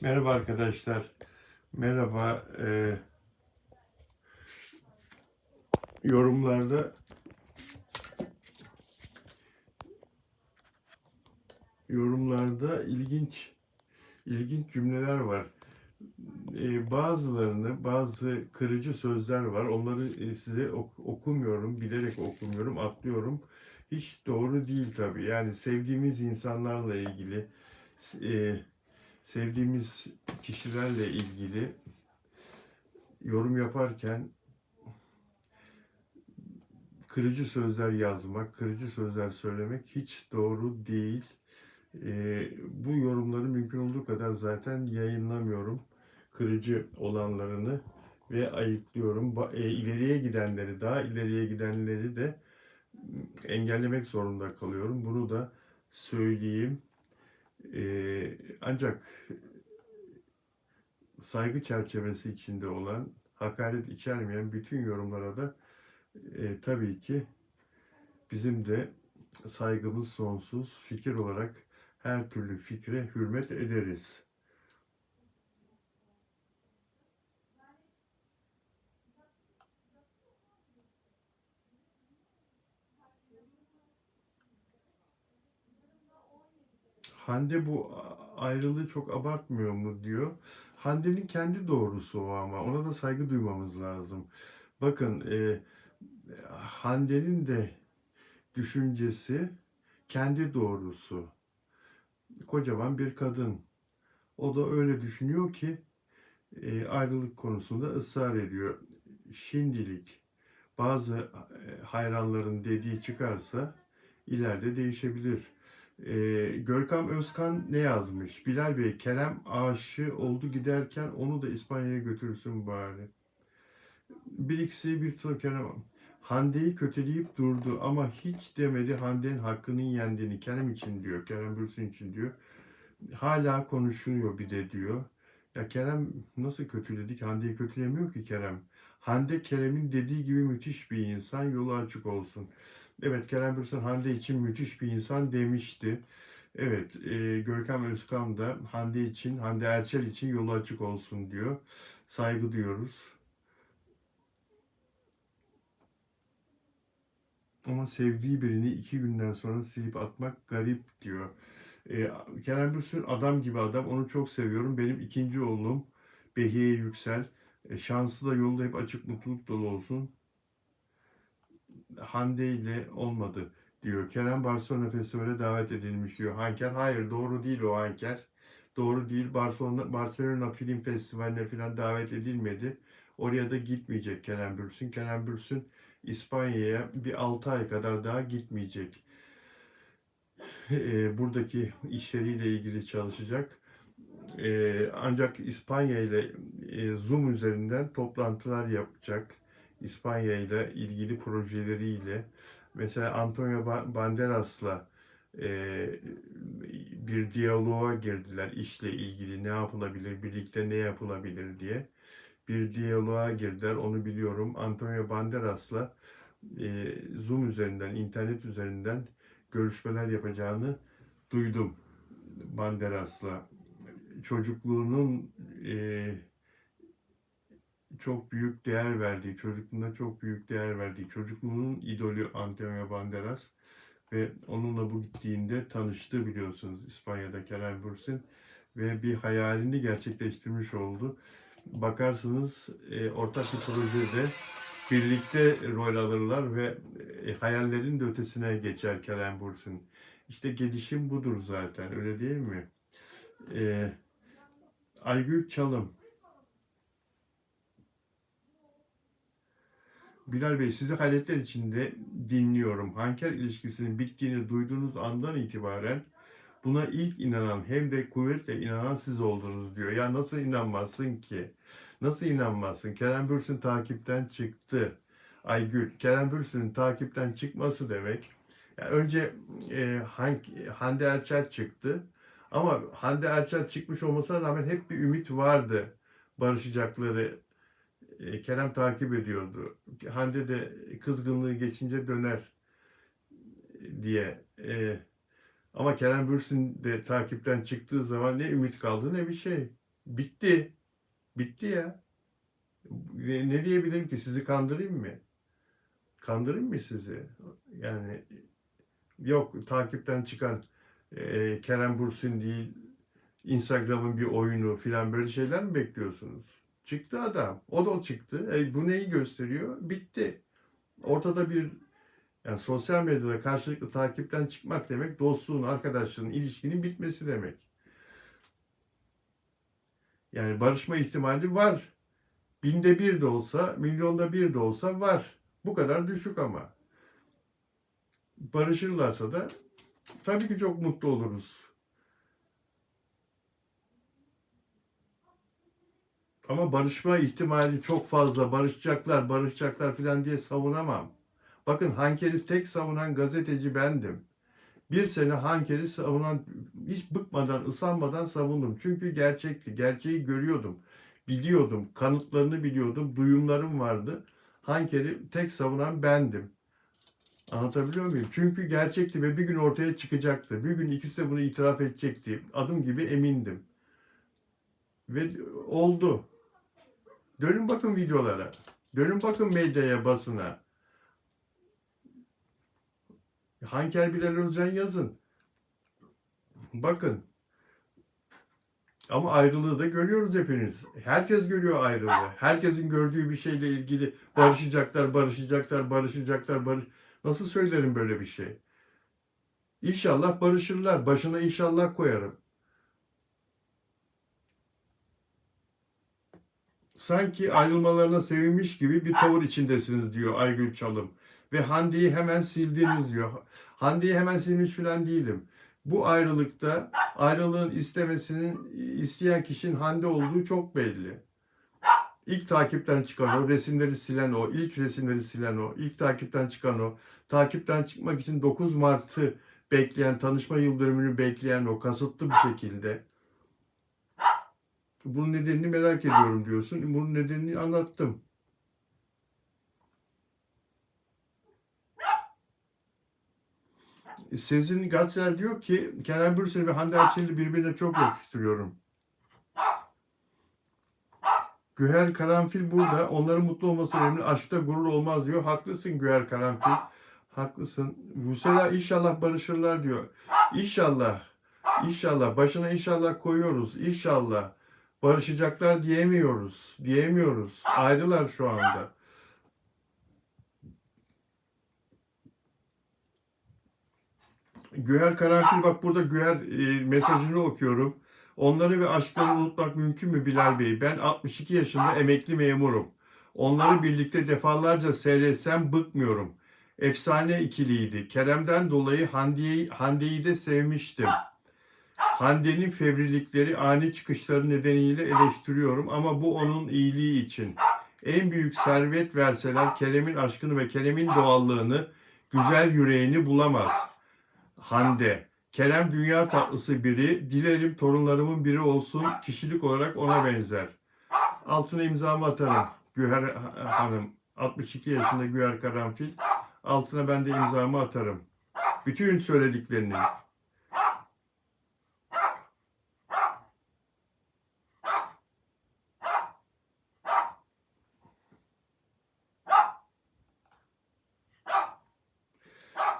Merhaba arkadaşlar. Merhaba. Ee, yorumlarda yorumlarda ilginç ilginç cümleler var. Ee, bazılarını, bazı kırıcı sözler var. Onları e, size ok- okumuyorum, bilerek okumuyorum, atlıyorum. Hiç doğru değil tabii. Yani sevdiğimiz insanlarla ilgili, e, sevdiğimiz kişilerle ilgili yorum yaparken kırıcı sözler yazmak, kırıcı sözler söylemek hiç doğru değil. Ee, bu yorumları mümkün olduğu kadar zaten yayınlamıyorum. Kırıcı olanlarını ve ayıklıyorum. E, ileriye gidenleri, daha ileriye gidenleri de engellemek zorunda kalıyorum. Bunu da söyleyeyim. Ee, ancak saygı çerçevesi içinde olan, hakaret içermeyen bütün yorumlara da e, tabii ki bizim de saygımız sonsuz. Fikir olarak her türlü fikre hürmet ederiz. Hande bu ayrılığı çok abartmıyor mu diyor. Hande'nin kendi doğrusu o ama ona da saygı duymamız lazım. Bakın e, Hande'nin de düşüncesi kendi doğrusu. Kocaman bir kadın. O da öyle düşünüyor ki e, ayrılık konusunda ısrar ediyor. Şimdilik bazı e, hayranların dediği çıkarsa ileride değişebilir. E, Görkem Özkan ne yazmış? Bilal Bey, Kerem aşı oldu giderken onu da İspanya'ya götürsün bari. Bir ikisi bir tutam Kerem. Hande'yi kötüleyip durdu ama hiç demedi Hande'nin hakkının yendiğini. Kerem için diyor, Kerem Bürsin için diyor. Hala konuşuyor bir de diyor. Ya Kerem nasıl kötüledik? Hande'yi kötülemiyor ki Kerem. Hande Kerem'in dediği gibi müthiş bir insan. Yolu açık olsun. Evet Kerem Bürsin Hande için müthiş bir insan demişti. Evet e, Görkem Özkan da Hande için, Hande Erçel için yolu açık olsun diyor. Saygı duyuyoruz. Ama sevdiği birini iki günden sonra silip atmak garip diyor. Ee, Kerem Bürsin adam gibi adam. Onu çok seviyorum. Benim ikinci oğlum Behiye Yüksel. E, şansı da yolda hep açık mutluluk dolu olsun. Hande ile olmadı diyor. Kerem Barcelona Festivale davet edilmiş diyor. Hanker hayır doğru değil o Hanker. Doğru değil. Barcelona, Barcelona Film Festivali'ne falan davet edilmedi. Oraya da gitmeyecek Kerem Bürsin. Kerem Bürsin İspanya'ya bir 6 ay kadar daha gitmeyecek. E, buradaki işleriyle ilgili çalışacak. E, ancak İspanya ile e, Zoom üzerinden toplantılar yapacak. İspanya ile ilgili projeleriyle. Mesela Antonio Ba- Banderas'la e, bir diyaloğa girdiler işle ilgili ne yapılabilir, birlikte ne yapılabilir diye. Bir diyaloğa girdiler, onu biliyorum. Antonio Banderas'la e, Zoom üzerinden, internet üzerinden görüşmeler yapacağını duydum Banderas'la. Çocukluğunun e, çok büyük değer verdiği, çocukluğuna çok büyük değer verdiği, çocukluğunun idolü Antonio Banderas ve onunla bu gittiğinde tanıştı biliyorsunuz İspanya'da Kerem Bürsin ve bir hayalini gerçekleştirmiş oldu. Bakarsınız e, ortak bir projede birlikte rol alırlar ve e, hayallerin de ötesine geçer Kerem Bürsin. İşte gelişim budur zaten öyle değil mi? E, Aygül Çalım Bilal Bey sizi hayretler içinde dinliyorum. Hanker ilişkisinin bittiğini duyduğunuz andan itibaren buna ilk inanan hem de kuvvetle inanan siz oldunuz diyor. Ya nasıl inanmazsın ki? Nasıl inanmazsın? Kerem Bürsin takipten çıktı. Aygül, Kerem Bürsin'in takipten çıkması demek. Ya önce e, Han- Hande Erçel çıktı. Ama Hande Erçel çıkmış olmasına rağmen hep bir ümit vardı barışacakları Kerem takip ediyordu. Hande de kızgınlığı geçince döner diye. E, ama Kerem Bürsin de takipten çıktığı zaman ne ümit kaldı ne bir şey. Bitti. Bitti ya. Ne, diyebilirim ki? Sizi kandırayım mı? Kandırayım mı sizi? Yani yok takipten çıkan e, Kerem Bursin değil, Instagram'ın bir oyunu filan böyle şeyler mi bekliyorsunuz? Çıktı adam. O da çıktı. E, bu neyi gösteriyor? Bitti. Ortada bir yani sosyal medyada karşılıklı takipten çıkmak demek dostluğun, arkadaşlığın, ilişkinin bitmesi demek. Yani barışma ihtimali var. Binde bir de olsa, milyonda bir de olsa var. Bu kadar düşük ama. Barışırlarsa da tabii ki çok mutlu oluruz. Ama barışma ihtimali çok fazla. Barışacaklar, barışacaklar filan diye savunamam. Bakın Hanker'i tek savunan gazeteci bendim. Bir sene Hanker'i savunan, hiç bıkmadan, ısanmadan savundum. Çünkü gerçekti. Gerçeği görüyordum. Biliyordum. Kanıtlarını biliyordum. Duyumlarım vardı. Hanker'i tek savunan bendim. Anlatabiliyor muyum? Çünkü gerçekti ve bir gün ortaya çıkacaktı. Bir gün ikisi de bunu itiraf edecekti. Adım gibi emindim. Ve oldu. Dönün bakın videolara. Dönün bakın medyaya, basına. Hanker Bilal Özcan yazın. Bakın. Ama ayrılığı da görüyoruz hepiniz. Herkes görüyor ayrılığı. Herkesin gördüğü bir şeyle ilgili barışacaklar, barışacaklar, barışacaklar, barış... Nasıl söylerim böyle bir şey? İnşallah barışırlar. Başına inşallah koyarım. Sanki ayrılmalarına sevinmiş gibi bir tavır içindesiniz diyor Aygül Çalım. Ve Hande'yi hemen sildiniz diyor. Hande'yi hemen silmiş falan değilim. Bu ayrılıkta ayrılığın istemesinin isteyen kişinin Hande olduğu çok belli. İlk takipten çıkan o, resimleri silen o, ilk resimleri silen o, ilk takipten çıkan o, takipten çıkmak için 9 Mart'ı bekleyen, tanışma yıl dönümünü bekleyen o, kasıtlı bir şekilde. Bunun nedenini merak ediyorum diyorsun. Bunun nedenini anlattım. Sezin Gatzer diyor ki Kerem Bürsin ve Hande Erçel'i birbirine çok yakıştırıyorum. Güher Karanfil burada. Onların mutlu olması önemli. Aşkta gurur olmaz diyor. Haklısın Güher Karanfil. Haklısın. Vüsela inşallah barışırlar diyor. İnşallah. İnşallah. Başına inşallah koyuyoruz. İnşallah. Barışacaklar diyemiyoruz. Diyemiyoruz. Ayrılar şu anda. Güher Karanfil bak burada Güher e, mesajını okuyorum. Onları ve aşklarını unutmak mümkün mü Bilal Bey? Ben 62 yaşında emekli memurum. Onları birlikte defalarca seyretsem bıkmıyorum. Efsane ikiliydi. Kerem'den dolayı Hande'yi Hande'yi de sevmiştim. Hande'nin fevrilikleri, ani çıkışları nedeniyle eleştiriyorum ama bu onun iyiliği için. En büyük servet verseler Kerem'in aşkını ve Kerem'in doğallığını, güzel yüreğini bulamaz. Hande. Kerem dünya tatlısı biri. Dilerim torunlarımın biri olsun. Kişilik olarak ona benzer. Altına imzamı atarım. Güher Hanım. 62 yaşında Güher Karanfil. Altına ben de imzamı atarım. Bütün söylediklerini.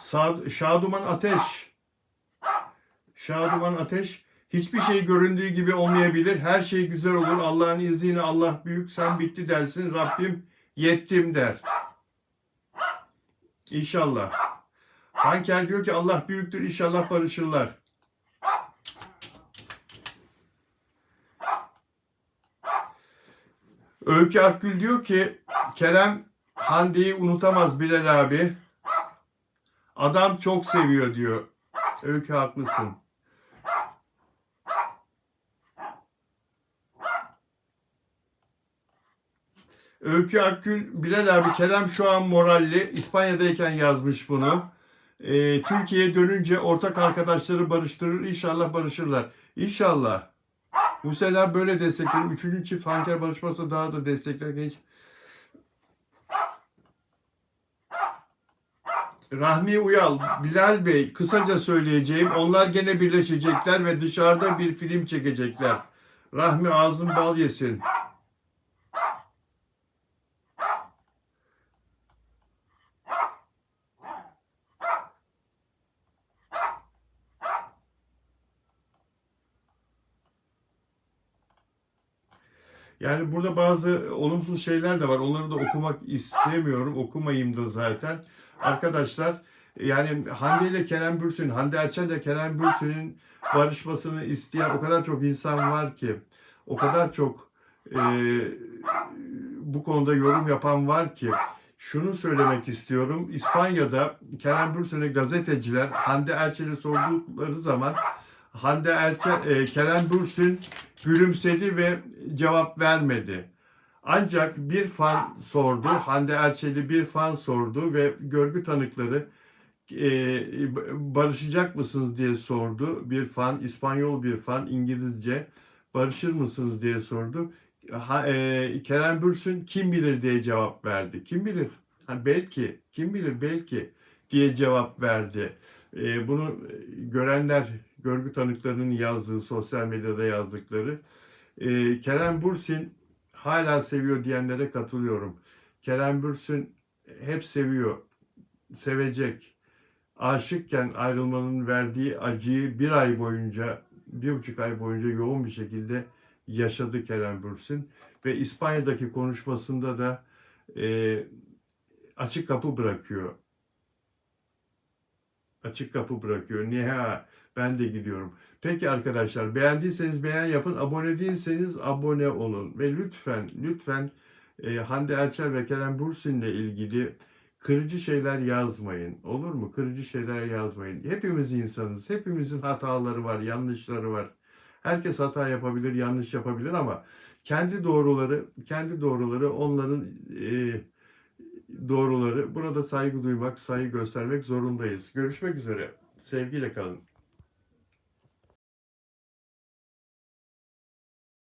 Sad Şaduman Ateş. Şaduman Ateş. Hiçbir şey göründüğü gibi olmayabilir. Her şey güzel olur. Allah'ın izniyle Allah büyük sen bitti dersin. Rabbim yettim der. İnşallah. Hanker diyor ki Allah büyüktür inşallah barışırlar. Öykü Akgül diyor ki Kerem Hande'yi unutamaz Bilal abi. Adam çok seviyor diyor. Öykü haklısın. Öykü Akgül, Bilal abi Kerem şu an moralli. İspanya'dayken yazmış bunu. Ee, Türkiye'ye dönünce ortak arkadaşları barıştırır. İnşallah barışırlar. İnşallah. Musela böyle desteklerim. Üçüncü çift Hanker barışması daha da destekler. Rahmi Uyal, Bilal Bey kısaca söyleyeceğim. Onlar gene birleşecekler ve dışarıda bir film çekecekler. Rahmi ağzın bal yesin. Yani burada bazı olumsuz şeyler de var. Onları da okumak istemiyorum. Okumayayım da zaten. Arkadaşlar yani Hande ile Kerem Bürsin, Hande Erçel ile Kerem Bürsin'in barışmasını isteyen o kadar çok insan var ki, o kadar çok e, bu konuda yorum yapan var ki, şunu söylemek istiyorum. İspanya'da Kerem Bürsin'e gazeteciler Hande Erçel'e sordukları zaman Hande Erçel, e, Kerem Bürsin gülümsedi ve cevap vermedi. Ancak bir fan sordu, Hande Erçel'i bir fan sordu ve görgü tanıkları e, barışacak mısınız diye sordu. Bir fan, İspanyol bir fan, İngilizce barışır mısınız diye sordu. Ha, e, Kerem Bürsin kim bilir diye cevap verdi. Kim bilir? Ha, belki, kim bilir belki diye cevap verdi. E, bunu görenler, görgü tanıklarının yazdığı, sosyal medyada yazdıkları. E, Kerem Bürsin hala seviyor diyenlere katılıyorum. Kerem Bürsin hep seviyor, sevecek. Aşıkken ayrılmanın verdiği acıyı bir ay boyunca, bir buçuk ay boyunca yoğun bir şekilde yaşadı Kerem Bürsin. Ve İspanya'daki konuşmasında da e, açık kapı bırakıyor. Açık kapı bırakıyor. Niye ha ben de gidiyorum. Peki arkadaşlar beğendiyseniz beğen yapın. Abone değilseniz abone olun. Ve lütfen lütfen e, Hande Erçel ve Kerem Bürsin'le ilgili kırıcı şeyler yazmayın. Olur mu? Kırıcı şeyler yazmayın. Hepimiz insanız. Hepimizin hataları var, yanlışları var. Herkes hata yapabilir, yanlış yapabilir ama kendi doğruları, kendi doğruları onların e, doğruları. Burada saygı duymak, saygı göstermek zorundayız. Görüşmek üzere. Sevgiyle kalın.